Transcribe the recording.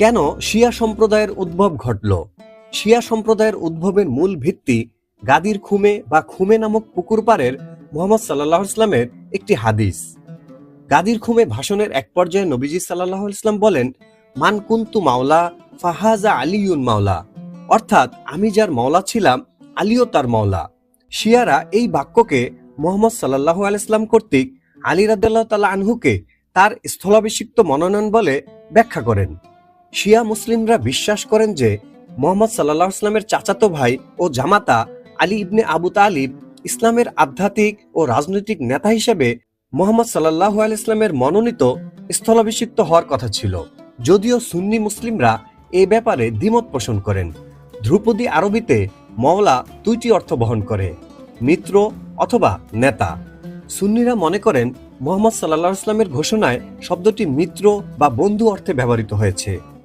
কেন শিয়া সম্প্রদায়ের উদ্ভব ঘটল? শিয়া সম্প্রদায়ের উদ্ভবের মূল ভিত্তি গাদির খুমে বা খুমে নামক পুকুর পাড়ের মোহাম্মদ সাল্লাহ ইসলামের একটি হাদিস। গাদির খুমে ভাষণের এক পর্যায়ে নবীজি সাল্লাহ ইসলাম বলেন, মান কুন্তু মাওলা, ফাহাজা আলিউন মাওলা। অর্থাৎ, আমি যার মাওলা ছিলাম, আলীও তার মাওলা। শিয়ারা এই বাক্যকে মোহাম্মদ সাল্লাহ আলাইসলাম কর্তৃক আলী রাদ্দাল্লাহ তালা আনহুকে তার স্থলাভিষিক্ত মনোনয়ন বলে ব্যাখ্যা করেন। শিয়া মুসলিমরা বিশ্বাস করেন যে মোহাম্মদ সাল্লাহ ইসলামের চাচাতো ভাই ও জামাতা আলী ইবনে আবু তালিব ইসলামের আধ্যাত্মিক ও রাজনৈতিক নেতা হিসেবে মোহাম্মদ সাল্লাহ আল ইসলামের মনোনীত স্থলাভিষিক্ত হওয়ার কথা ছিল। যদিও সুন্নি মুসলিমরা এ ব্যাপারে দ্বিমত পোষণ করেন। ধ্রুপদী আরবিতে মওলা দুইটি অর্থ বহন করে, মিত্র অথবা নেতা। সুন্নিরা মনে করেন মোহাম্মদ সাল্লাহ ইসলামের ঘোষণায় শব্দটি মিত্র বা বন্ধু অর্থে ব্যবহৃত হয়েছে।